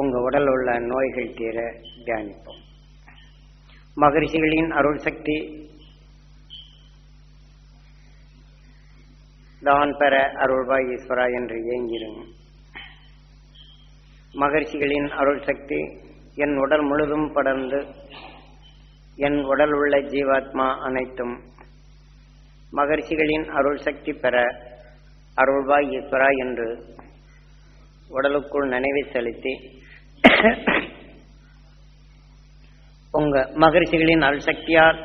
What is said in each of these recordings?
உங்க உடல் உள்ள நோய்கள் தீர தியானிப்போம். மகரிஷிகளின் அருள் சக்தி தான் பெற அருள்வாய் ஈஸ்வரா என்று ஏங்கிடும் மகர்ஷிகளின் அருள் சக்தி என் உடல் முழுதும் படர்ந்து என் உடல் உள்ள ஜீவாத்மா அனைத்தும் மகர்ஷிகளின் அருள் சக்தி பெற அருள்வாய் ஈஸ்வரா என்று உடலுக்குள் நினைவை செலுத்தி உங்க மகரிஷிகளின் அருள் சக்தியால்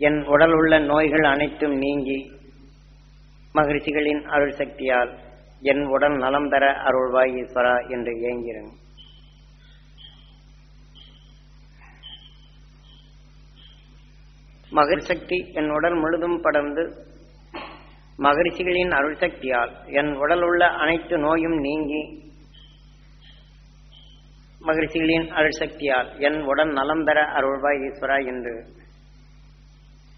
என் உடல் உள்ள நோய்கள் அனைத்தும் நீங்கி மகரிஷிகளின் அருள் சக்தியால் என் உடல் நலம் பெற அருள்வாய் ஈஸ்வரா என்று ஏங்கிறேன் மகர் சக்தி என் உடல் முழுதும் படர்ந்து மகரிஷிகளின் அருள் சக்தியால் என் உடல் உள்ள அனைத்து நோயும் நீங்கி மகிழ்ச்சிகளின் அருள் சக்தியால் என் உடல் நலம் பெற அருள்வாய் ஈஸ்வரா என்று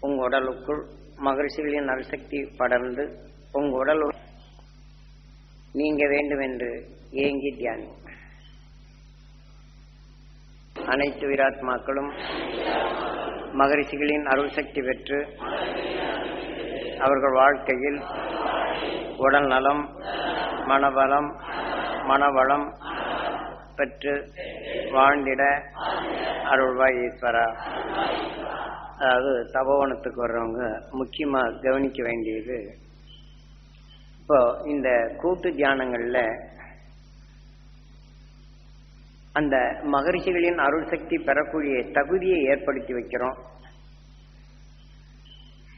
உங்க உடலுக்குள் மகிழ்ச்சிகளின் அருள் சக்தி படர்ந்து உங்க உடல் நீங்க வேண்டும் என்று ஏங்கி தியானி அனைத்து வீராத்மாக்களும் மகரிஷிகளின் அருள் சக்தி பெற்று அவர்கள் வாழ்க்கையில் உடல் நலம் மனபலம் மனவளம் பெற்று வாழ்ந்திட அருள்வாய் ஈஸ்வரா. அதாவது தபோவனத்துக்கு வர்றவங்க முக்கியமாக கவனிக்க வேண்டியது. இப்போ இந்த கூட்டு தியானங்களில் அந்த மகரிஷிகளின் அருள் சக்தி பெறக்கூடிய தகுதியை ஏற்படுத்தி வைக்கிறோம்.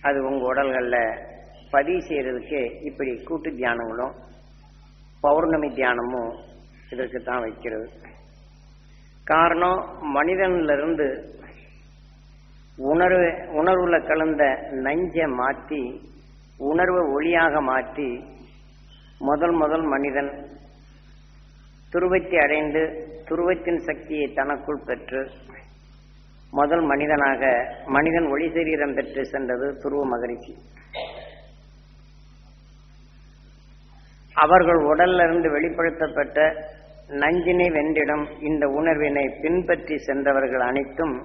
அது உங்கள் உடல்களில் பதிவு செய்கிறதுக்கு இப்படி கூட்டு தியானங்களும் பௌர்ணமி தியானமும் இதற்கு தான் வைக்கிறது. காரணம் மனிதனிலிருந்து உணர்வு உணர்வுல கலந்த நஞ்சை மாற்றி உணர்வை ஒளியாக மாற்றி முதல் முதல் மனிதன் துருவத்தை அடைந்து துருவத்தின் சக்தியை தனக்குள் பெற்று முதல் மனிதனாக மனிதன் ஒளி சரீரம் பெற்று சென்றது துருவ மகரிஷி. அவர்கள் உடல்ல இருந்து வெளிப்படுத்தப்பட்ட நஞ்சினை வென்றிடம் இந்த உணர்வினை பின்பற்றி சென்றவர்கள் அனைத்தும்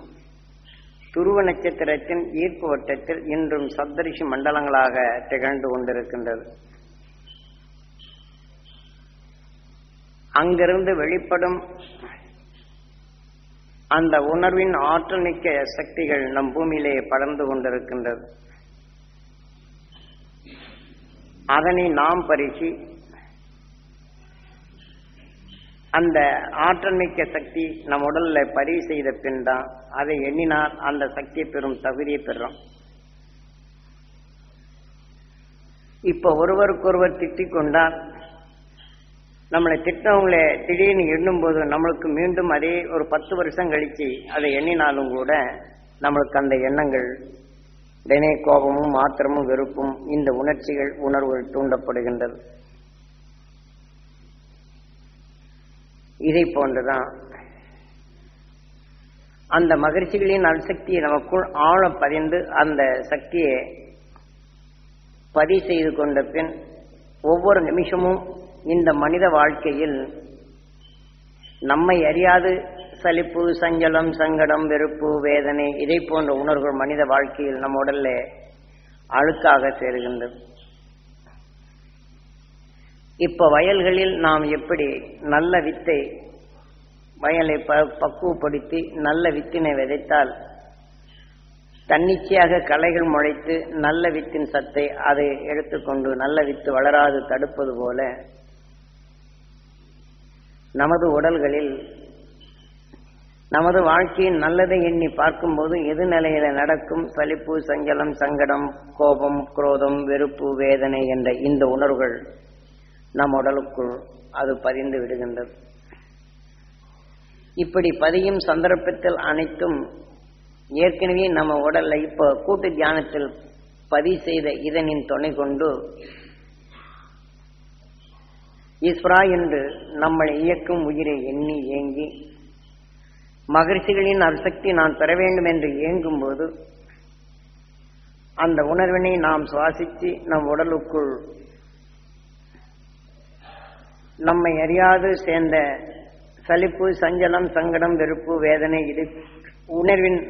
துருவ நட்சத்திரத்தின் ஈர்ப்பு வட்டத்தில் இன்றும் சப்தரிஷி மண்டலங்களாக திகழ்ந்து கொண்டிருக்கின்றது. அங்கிருந்து வெளிப்படும் அந்த உணர்வின் ஆற்றல் மிக்க சக்திகள் நம் பூமியிலே படர்ந்து கொண்டிருக்கின்றது. அதனை நாம் பறிச்சு அந்த ஆற்றல் மிக்க சக்தி நம் உடல்ல பதிவு செய்த பின் தான் அதை எண்ணினால் அந்த சக்தியை பெறும் தகுதியை பெறும் இப்ப ஒருவருக்கொருவர் திட்டிக் கொண்டால் நம்மளை திட்டவங்களை திடீர்னு எண்ணும் போது நம்மளுக்கு மீண்டும் அதே ஒரு பத்து வருஷம் கழிச்சு அதை எண்ணினாலும் கூட நம்மளுக்கு அந்த எண்ணங்கள் உடனே கோபமும் மாத்திரமும் வெறுப்பும் இந்த உணர்ச்சிகள் உணர்வுகள் தூண்டப்படுகின்றது. இதை போன்றுதான். அந்த மகிழ்ச்சிகளின் அணுசக்தியை நமக்குள் ஆழ பதிந்து அந்த சக்தியை பதிவு செய்து கொண்ட பின் ஒவ்வொரு நிமிஷமும் இந்த மனித வாழ்க்கையில் நம்மை அறியாது சலிப்பு சஞ்சலம் சங்கடம் வெறுப்பு வேதனை இதை போன்ற உணர்வுகள் மனித வாழ்க்கையில் நம்ம உடல்ல அழுக்காக சேருகின்றது இப்ப வயல்களில் நாம் எப்படி நல்ல வித்தை வயலை ப பக்குவப்படுத்தி நல்ல வித்தினை விதைத்தால் தன்னிச்சையாக களைகள் முளைத்து நல்ல வித்தின் சத்தை அதை எடுத்துக்கொண்டு நல்ல வித்து வளராது தடுப்பது போல நமது உடல்களில் நமது வாழ்க்கையின் நல்லதை எண்ணி பார்க்கும்போது எது நிலையில நடக்கும்? சலிப்பு சஞ்சலம் சங்கடம் கோபம் குரோதம் வெறுப்பு வேதனை என்ற இந்த உணர்வுகள் நம் உடலுக்குள் அது பதிந்து விடுகின்றது. இப்படி பதியும் சந்தர்ப்பத்தில் அனைத்தும் ஏற்கனவே நம்ம உடல்ல இப்போ கூட்டு தியானத்தில் பதிவு செய்த இதனின் துணை கொண்டு ஈஸ்வரா என்று நம்மளை இயக்கும் உயிரை எண்ணி ஏங்கி மகிழ்ச்சிகளின் அரிசக்தி நான் பெற வேண்டும் என்று ஏங்கும் போது அந்த உணர்வினை நாம் சுவாசித்து நம் உடலுக்குள் நம்மை அறியாது சேர்ந்த சலிப்பு சஞ்சலம் சங்கடம் வெறுப்பு வேதனை இது உணர்வின்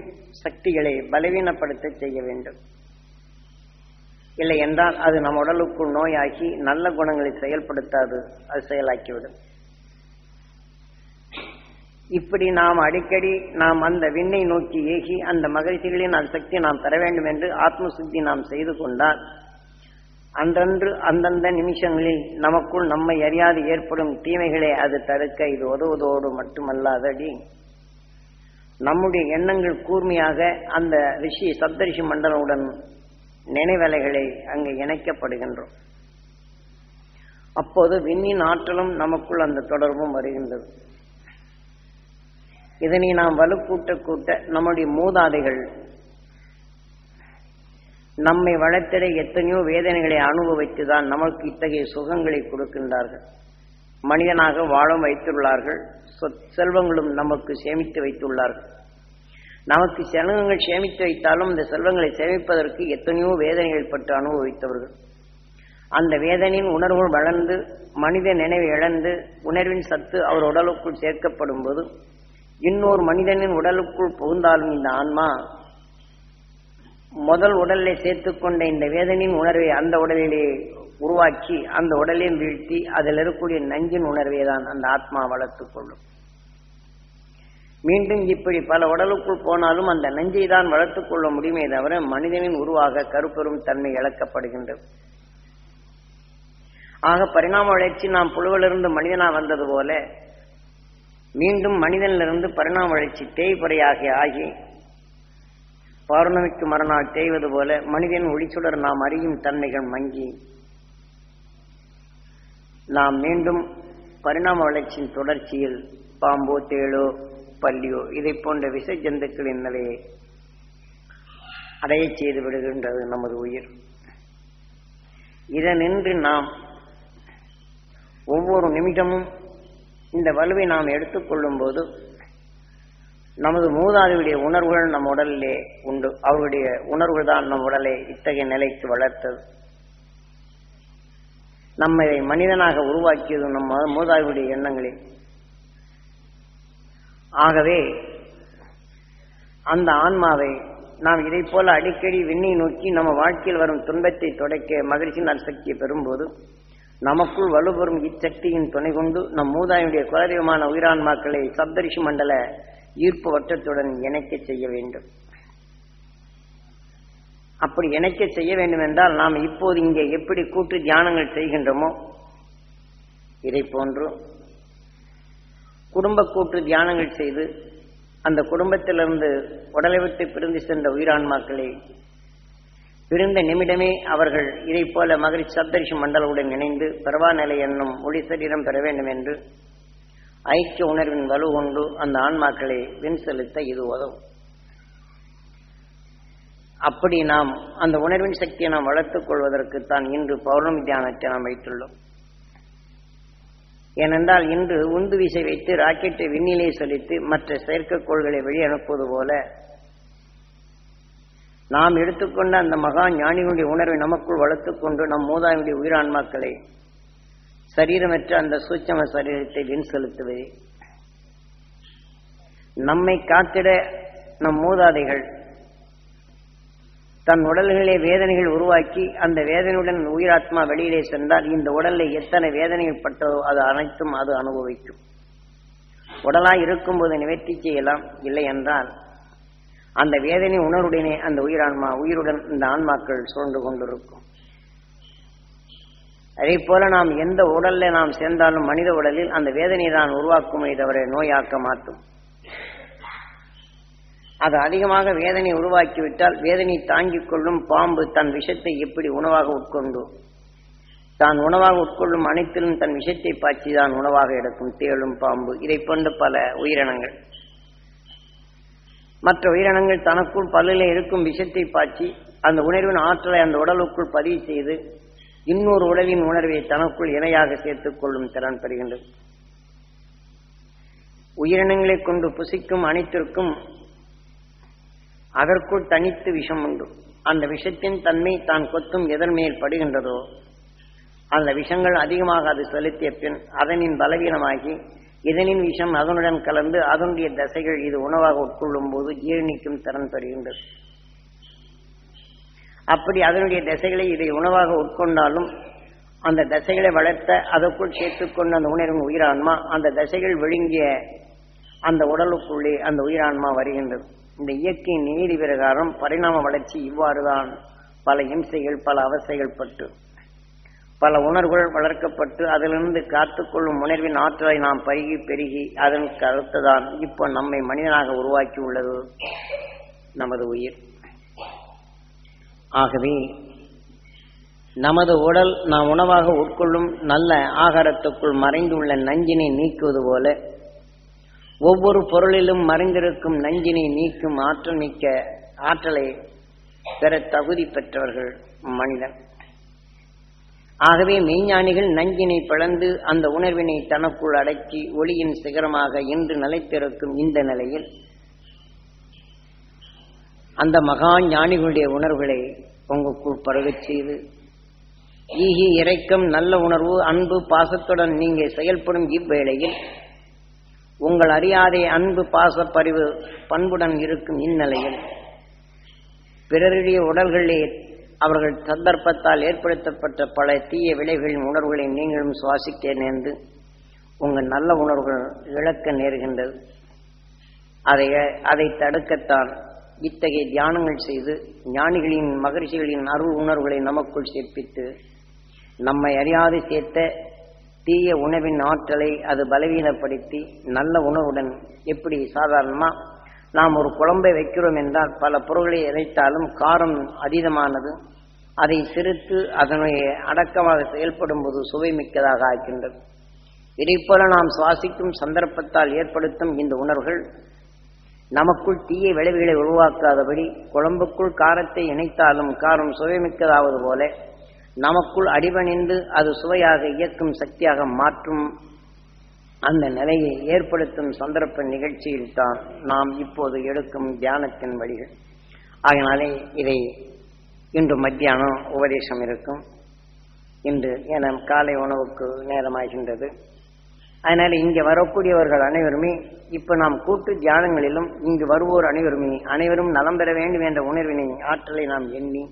சக்திகளை பலவீனப்படுத்த செய்ய வேண்டும். இல்லை என்றால் அது நம் உடலுக்குள் நோயாகி நல்ல குணங்களை செயல்படுத்தாது அது செயலாக்கிவிடும். இப்படி நாம் அடிக்கடி நாம் அந்த விண்ணை நோக்கி ஏகி அந்த மகிழ்ச்சிகளின் அந்த சக்தி நாம் பெற வேண்டும் என்று ஆத்ம சுத்தி நாம் செய்து கொண்டால் அன்றன்று அந்தந்த நிமிஷங்களில் நமக்குள் நம்மை அறியாது ஏற்படும் தீமைகளை அது தடுக்க இது உதவுவதோடு மட்டுமல்லாதடி நம்முடைய எண்ணங்கள் கூர்மையாக அந்த ரிஷி சப்தரிஷி மண்டலமுடன் நினைவலைகளை அங்கு இணைக்கப்படுகின்றோம். அப்போது விண்ணின் ஆற்றலும் நமக்குள் அந்த தொடர்பும் வருகின்றது. இதனை நாம் வலுக்கூட்ட கூட்ட நம்முடைய மூதாதைகள் நம்மை வளர்த்திட எத்தனையோ வேதனைகளை அனுபவித்துதான் நமக்கு இத்தகைய சுகங்களை கொடுக்கின்றார்கள். மனிதனாக வாழ வைத்துள்ளார்கள். சொத் செல்வங்களும் நமக்கு சேமித்து வைத்துள்ளார்கள். நமக்கு செல்வங்கள் சேமித்து வைத்தாலும் இந்த செல்வங்களை சேமிப்பதற்கு எத்தனையோ வேதனைகள் பட்டு அனுபவித்தவர்கள். அந்த வேதனையின் உணர்வுகள் வளர்ந்து மனித நினைவை இழந்து உணர்வின் சத்து அவர் உடலுக்குள் சேர்க்கப்படும் போது இன்னொரு மனிதனின் உடலுக்குள் புகுந்தாலும் இந்த ஆன்மா முதல் உடலை சேர்த்துக்கொண்ட இந்த வேதனையின் உணர்வை அந்த உடலிலே உருவாக்கி அந்த உடலையும் வீழ்த்தி அதில் இருக்கக்கூடிய நஞ்சின் உணர்வை தான் அந்த ஆத்மா வளர்த்துக் கொள்ளும். மீண்டும் இப்படி பல உடலுக்குள் போனாலும் அந்த நஞ்சை தான் வளர்த்துக் கொள்ள முடியுமே தவிர மனிதனின் உருவாக கருப்பெரும் தன்மை இழக்கப்படுகின்றது. ஆக பரிணாம வளர்ச்சி நாம் புழுவிலிருந்து மனிதனா வந்தது போல மீண்டும் மனிதனிலிருந்து பரிணாம வளர்ச்சி தேய்பறையாகி ஆகி பௌர்ணமிக்கு மறுநாள் தேய்வது போல மனிதன் ஒளிச்சுடர் நாம் அறியும் தன்மைகள் மங்கி. நாம் மீண்டும் பரிணாம வளர்ச்சியின் தொடர்ச்சியில் பாம்போ தேளோ பல்லியோ இதை போன்ற விச ஜந்துக்களின் நிலையை அடைய செய்து விடுகின்றது நமது உயிர். இதனின்று நாம் ஒவ்வொரு நிமிடமும் இந்த வலுவை நாம் எடுத்துக்கொள்ளும் போது நமது மூதாதையுடைய உணர்வுகள் நம் உடலிலே உண்டு. அவருடைய உணர்வுகள் தான் நம் உடலை இத்தகைய நிலைக்கு வளர்த்தது. நம்மை மனிதனாக உருவாக்கியது நம் மூதாதையுடைய எண்ணங்களே ஆகவே அந்த ஆன்மாவை நாம் இதை போல அடிக்கடி விண்ணை நோக்கி நம்ம வாழ்க்கையில் வரும் துன்பத்தை தொடக்க மகிழ்ச்சி சக்தியை பெறும்போது நமக்குள் வலுபெறும் இச்சக்தியின் துணை கொண்டு நம் மூதாயினுடைய குலதெய்வமான உயிரான்மாக்களை சப்தரிஷி மண்டல ஈர்ப்பு வட்டத்துடன் இணைக்க செய்ய வேண்டும். அப்படி இணைக்க செய்ய வேண்டும் என்றால் நாம் இப்போது இங்கே எப்படி கூட்டு தியானங்கள் செய்கின்றோமோ இதை போன்று குடும்ப கூட்டு தியானங்கள் செய்து அந்த குடும்பத்திலிருந்து உடலை விட்டு பிரிந்து சென்ற உயிரான்மாக்களை பிரிந்த நிமிடமே அவர்கள் இதை போல மகிழ்ச்சி சப்தரிஷி மண்டலவுடன் இணைந்து பரவாநிலை என்னும் ஒளி சரீரம் பெற வேண்டும் என்று ஐக்கிய உணர்வின் வலு கொண்டு அந்த ஆன்மாக்களை வின் செலுத்த இது உதவும். அப்படி நாம் அந்த உணர்வின் சக்தியை நாம் வளர்த்துக் கொள்வதற்குத்தான் இன்று பௌர்ணமி தியானத்தை நாம் வைத்துள்ளோம். ஏனென்றால் இன்று உந்து விசை வைத்து ராக்கெட்டை விண்ணிலே செலுத்தி மற்ற செயற்கைக்கோள்களை வெளியனுப்புவது போல நாம் எடுத்துக்கொண்ட அந்த மகா ஞானிகளுடைய உணர்வை நமக்குள் வளர்த்துக் கொண்டு நம் மூதாவினுடைய உயிரான்மாக்களை சரீரமற்ற அந்த சூட்சம சரீரத்தை வின் செலுத்துவது நம்மை காத்திட நம் மூதாதைகள் தன் உடல்களே வேதனைகள் உருவாக்கி அந்த வேதனையுடன் உயிராத்மா வெளியிலே சென்றால் இந்த உடலில் எத்தனை வேதனைகள் பட்டதோ அது அனைத்தும் அது அனுபவிக்கும். உடலாய் இருக்கும்போது நிவர்த்தி செய்யலாம் இல்லை என்றால் அந்த வேதனை உணர்வுடனே அந்த உயிரான்மா உயிருடன் இந்த ஆன்மாக்கள் சூழ்ந்து கொண்டிருக்கும். அதே போல நாம் எந்த உடல்ல நாம் சேர்ந்தாலும் மனித உடலில் அந்த வேதனையை தான் உருவாக்குமே. தவிர நோயாக்க மாற்றும். அது அதிகமாக வேதனை உருவாக்கிவிட்டால் வேதனை தாங்கிக் கொள்ளும் பாம்பு தன் விஷத்தை எப்படி உணவாக உட்கொண்டு தான் உணவாக உட்கொள்ளும் அனைத்திலும் தன் விஷத்தை பாய்ச்சி தான் உணவாக எடுக்கும் தேளும் பாம்பு. இதை போன்ற பல உயிரினங்கள். மற்ற உயிரினங்கள் தனக்குள் பல்லில் இருக்கும் விஷத்தை பாய்ச்சி அந்த உணர்வின் ஆற்றலை அந்த உடலுக்குள் பதிவு செய்து இன்னொரு உடலின் உணர்வை தனக்குள் இணையாக சேர்த்துக் கொள்ளும் திறன் பெறுகின்றது. உயிரினங்களை கொண்டு புசிக்கும் அனைத்திற்கும் அதற்குள் தனித்து விஷம் உண்டு. அந்த விஷத்தின் தன்மை தான் கொத்தும் எதன் மேல் படுகின்றதோ அந்த விஷங்கள் அதிகமாக அது செலுத்திய பின் அதனின் பலவீனமாகி இதனின் விஷம் அதனுடன் கலந்து அதனுடைய தசைகள் இது உணவாக உட்கொள்ளும் போது ஜீரணிக்கும் திறன் பெறுகின்றது. அப்படி அதனுடைய தசைகளை இதை உணவாக உட்கொண்டாலும் அந்த தசைகளை வளர்த்த அதற்குள் சேர்த்துக்கொண்ட அந்த உணர்வின் உயிரான்மா அந்த தசைகள் விழுங்கிய அந்த உடலுக்குள்ளே அந்த உயிரான்மா வருகின்றது. இந்த இயற்கையின் நீதி பிரகாரம் பரிணாம வளர்ச்சி இவ்வாறுதான் பல இம்சைகள் பல அவசைகள் பட்டு பல உணர்வுகள் வளர்க்கப்பட்டு அதிலிருந்து காத்துக்கொள்ளும் உணர்வின் ஆற்றலை நாம் பருகி பெருகி அதன் கருத்துதான் இப்போ நம்மை மனிதனாக உருவாக்கி உள்ளது நமது உயிர். ஆகவே நமது உடல் நாம் உணவாக உட்கொள்ளும் நல்ல ஆகாரத்துக்குள் மறைந்துள்ள நஞ்சினை நீக்குவது போல ஒவ்வொரு பொருளிலும் மறைந்திருக்கும் நஞ்சினை நீக்கும் ஆற்றல் மிக்க ஆற்றலை பெற தகுதி பெற்றவர்கள் மனிதன். ஆகவே மெய்ஞானிகள் நஞ்சினை பிளந்து அந்த உணர்வினை தனக்குள் அடக்கி ஒளியின் சிகரமாக இன்று நிலைத்திருக்கும் இந்த நிலையில் அந்த மகா ஞானிகளுடைய உணர்வுகளை உங்களுக்குள் பருகச் செய்து ஈகி இறைக்கம் நல்ல உணர்வு அன்பு பாசத்துடன் நீங்கள் செயல்படும் இவ்வேளையில் உங்கள் அறியாதே அன்பு பாச பரிவு பண்புடன் இருக்கும் இந்நிலையில் பிறருடைய உடல்களிலே அவர்கள் சந்தர்ப்பத்தால் ஏற்படுத்தப்பட்ட பல தீய விளைவுகளின் உணர்வுகளை நீங்களும் சுவாசிக்க நேர்ந்து உங்கள் நல்ல உணர்வுகள் இழக்க நேர்கின்றது. அதை அதை தடுக்கத்தான் இத்தகைய தியானங்கள் செய்து ஞானிகளின் மகரிஷிகளின் அருள் உணர்வுகளை நமக்குள் சேர்ப்பித்து நம்மை அறியாது சேர்த்த தீய உணவின் ஆற்றலை அது பலவீனப்படுத்தி நல்ல உணவுடன் எப்படி சாதாரணமாக நாம் ஒரு குழம்பை வைக்கிறோம் என்றால் பல பொருள்களை இறைத்தாலும் காரம் அதீதமானது அதை சிரித்து அதனுடைய அடக்கமாக செயல்படும் போது சுவை மிக்கதாக ஆக்கின்றது. இதைப்போல நாம் சுவாசிக்கும் சந்தர்ப்பத்தால் ஏற்படுத்தும் இந்த உணர்வுகள் நமக்குள் தீய விளைவுகளை உருவாக்காதபடி குழம்புக்குள் காரத்தை இணைத்தாலும் காரம் சுவைமிக்கதாவது போல நமக்குள் அடிபணிந்து அது சுவையாக இயக்கும் சக்தியாக மாற்றும் அந்த நிலையை ஏற்படுத்தும் சந்தர்ப்ப நிகழ்ச்சியில் தான் நாம் இப்போது எடுக்கும் தியானத்தின் வழிகள். ஆகினாலே இதை இன்று மத்தியானம் உபதேசம் இருக்கும். இன்று என காலை உணவுக்கு நேரமாகின்றது. அதனால இங்கே வரக்கூடியவர்கள் அனைவருமே இப்ப நாம் கூட்டு தியானங்களிலும் இங்கு வருவோர் அனைவருமே அனைவரும் நலம் பெற வேண்டும் என்ற உணர்வினை ஆற்றலை நாம் எண்ணி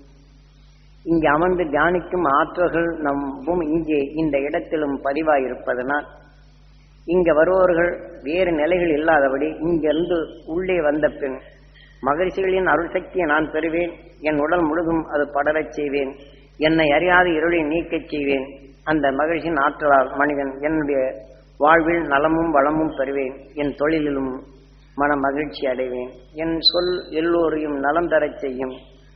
இங்கே அமர்ந்து தியானிக்கும் ஆற்றல்கள் நம்பும் இங்கே இந்த இடத்திலும் பதிவாயிருப்பதனால் இங்க வருபவர்கள் வேறு நிலைகள் இல்லாதபடி இங்கிருந்து உள்ளே வந்த பின் மகிழ்ச்சிகளின் அருள் சக்தியை நான் பெறுவேன் என் உடல் முழுதும் அது படரச் செய்வேன் என்னை அறியாத இருளை நீக்கச் செய்வேன் அந்த மகிழ்ச்சியின் ஆற்றலால் மனிதன் என்னுடைய வாழ்வில் நலமும் வளமும் பெறுவேன் என் தொழிலிலும் மன மகிழ்ச்சி அடைவேன். என் சொல் எல்லோரையும் நலம் பெறச் செய்யும்.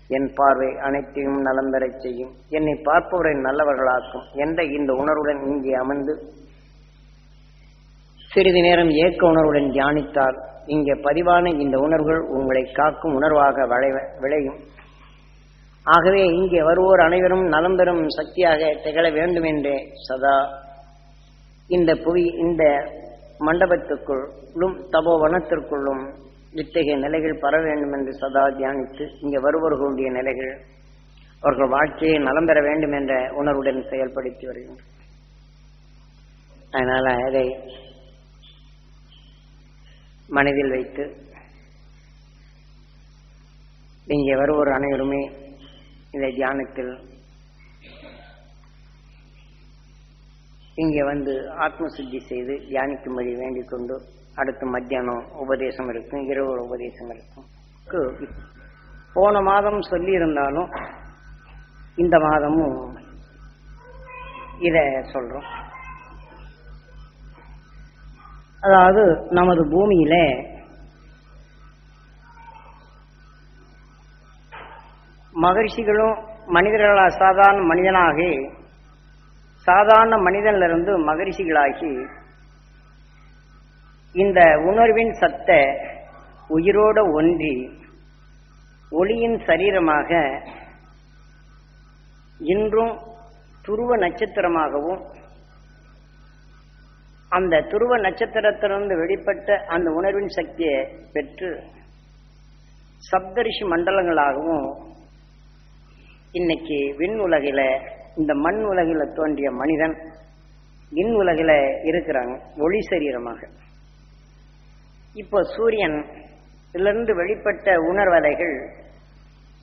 என் பார்வை அனைத்தையும் நலம் பெறச் செய்யும். என்னை பார்ப்பவரை நல்லவர்களாக்கும். என்ற இந்த உணர்வுடன் இங்கே அமர்ந்து சிறிது நேரம் ஏக்க உணர்வுடன் தியானித்தால் இங்கே பதிவான இந்த உணர்வுகள் உங்களை காக்கும் உணர்வாக வளைவ விளையும். ஆகவே இங்கே வருவோர் அனைவரும் நலம் பெறும் சக்தியாக திகழ வேண்டும் என்றே சதா இந்த புவி இந்த மண்டபத்துக்குள்ளும் தபோவனத்திற்குள்ளும் இத்தகைய நிலைகள் பர வேண்டும் என்று சதா தியானித்து இங்கே வருபவர்களுடைய நிலைகள் அவர்கள் வாழ்க்கையை நலம் பெற வேண்டும் என்ற உணர்வுடன் செயல்படுத்தி வருகின்றனர். அதனால அதை மனதில் வைத்து இங்கே வருவோர் அனைவருமே இந்த தியானத்தில் இங்கே வந்து ஆத்மசுத்தி செய்து தியானிக்கும்படி வேண்டிக் கொண்டு அடுத்து மத்தியானம் உபதேசம் இருக்கும் இரவு உபதேசம் இருக்கும். போன மாதம் சொல்லியிருந்தாலும் இந்த மாதமும் இத சொல்றோம். அதாவது நமது பூமியில மகர்ஷிகளும் மனிதர்களா சாதாரண மனிதனாகி சாதாரண மனிதனிலிருந்து மகரிஷிகளாகி இந்த உணர்வின் சத்த உயிரோட ஒன்றி ஒளியின் சரீரமாக இன்றும் துருவ நட்சத்திரமாகவும் அந்த துருவ நட்சத்திரத்திலிருந்து வெளிப்பட்ட அந்த உணர்வின் சக்தியை பெற்று சப்தரிஷி மண்டலங்களாகவும் இன்னைக்கு விண் உலகில இந்த மண் உலகில தோன்றிய மனிதன் இன் உலகில் இருக்கிறாங்க ஒளி சரீரமாக. இப்போ சூரியன் இதிலிருந்து வெளிப்பட்ட உணர்வலைகள்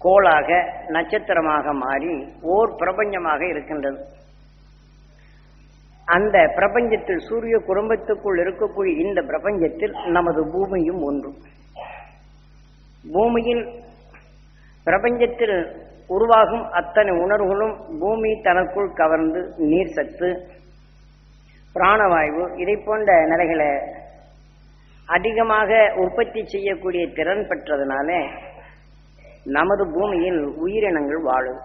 கோளாக நட்சத்திரமாக மாறி ஓர் பிரபஞ்சமாக இருக்கின்றது. அந்த பிரபஞ்சத்தில் சூரிய குடும்பத்துக்குள் இருக்கக்கூடிய இந்த பிரபஞ்சத்தில் நமது பூமியும் ஒன்று. பூமியில் பிரபஞ்சத்தில் உருவாகும் அத்தனை உணர்வுகளும் பூமி தனக்குள் கவர்ந்து நீர் சத்து பிராணவாயு இதை போன்ற நிலைகளை அதிகமாக உற்பத்தி செய்யக்கூடிய திறன் பெற்றதுனால நமது பூமியில் உயிரினங்கள் வாழும்.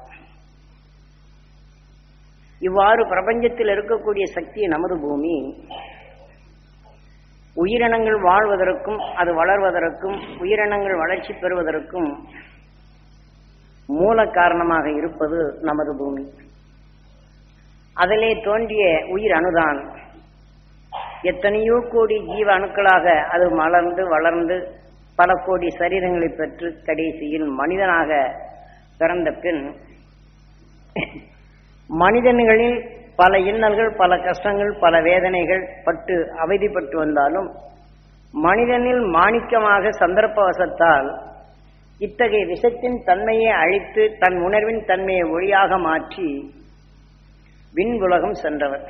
இவ்வாறு பிரபஞ்சத்தில் இருக்கக்கூடிய சக்தி நமது பூமி. உயிரினங்கள் வாழ்வதற்கும் அது வளர்வதற்கும் உயிரினங்கள் வளர்ச்சி பெறுவதற்கும் மூல காரணமாக இருப்பது நமது பூமி. அதிலே தோன்றிய உயிர் அணுதான். எத்தனையோ கோடி ஜீவ அணுக்களாக அது மலர்ந்து வளர்ந்து பல கோடி சரீரங்களை பெற்று கடைசியில் மனிதனாக பிறந்த பின் மனிதன்களில் பல இன்னல்கள் பல கஷ்டங்கள் பல வேதனைகள் பட்டு அவதிப்பட்டு வந்தாலும் மனிதனில் மாணிக்கமாக சந்தர்ப்பவசத்தால் இத்தகைய விஷத்தின் தன்மையை அழித்து தன் உணர்வின் தன்மையை ஒளியாக மாற்றி விண் உலகம் சென்றவர்